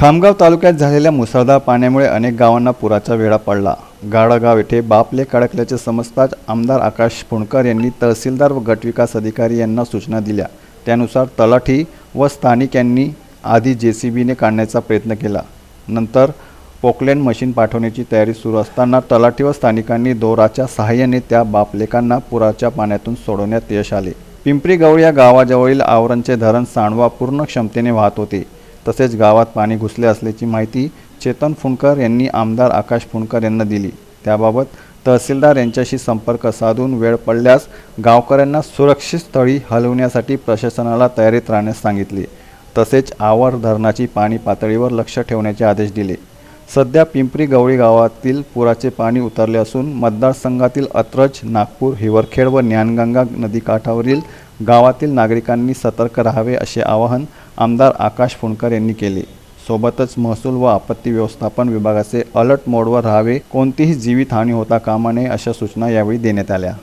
खामगाव तालुक्यात झालेल्या मुसळधार पाण्यामुळे अनेक गावांना पुराचा वेढा पडला. गाडागाव येथे बापले कडकल्याचे समजताच आमदार आकाश फुंडकर यांनी तहसीलदार व गटविकास अधिकारी यांना सूचना दिल्या. त्यानुसार तलाठी व स्थानिक यांनी आधी जे सी बीने काढण्याचा प्रयत्न केला. नंतर पोकलेन मशीन पाठवण्याची तयारी सुरू असताना तलाठी व स्थानिकांनी दोराच्या सहाय्याने त्या बापलेकांना पुराच्या पाण्यातून सोडवण्यात यश आले. पिंपरी गवळ या गावाजवळील आवरणचे धरण सांडवा पूर्ण क्षमतेने वाहत होते. तसेच गावात पाणी घुसले असल्याची माहिती चेतन फुंडकर यांनी आमदार आकाश फुंडकर यांना दिली. त्याबाबत तहसीलदार यांच्याशी संपर्क साधून वेळ पडल्यास गावकऱ्यांना सुरक्षित स्थळी हलवण्यासाठी प्रशासनाला तयारीत राहण्यास सांगितले. तसेच आवर धरणाची पाणी पातळीवर लक्ष ठेवण्याचे आदेश दिले. सध्या पिंपरी गवळी गावातील पुराचे पाणी उतरले असून मतदारसंघातील अत्रज नागपूर हिवरखेड व ज्ञानगंगा नदीकाठावरील गावातील नागरिकांनी सतर्क राहावे असे आवाहन आमदार आकाश फुंडकर यांनी केले. सोबतच महसूल व आपत्ती व्यवस्थापन विभागाचे अलर्ट मोडवर राहावे कोणतीही जीवितहानी होता कामा नये अशा सूचना यावेळी देण्यात आल्या.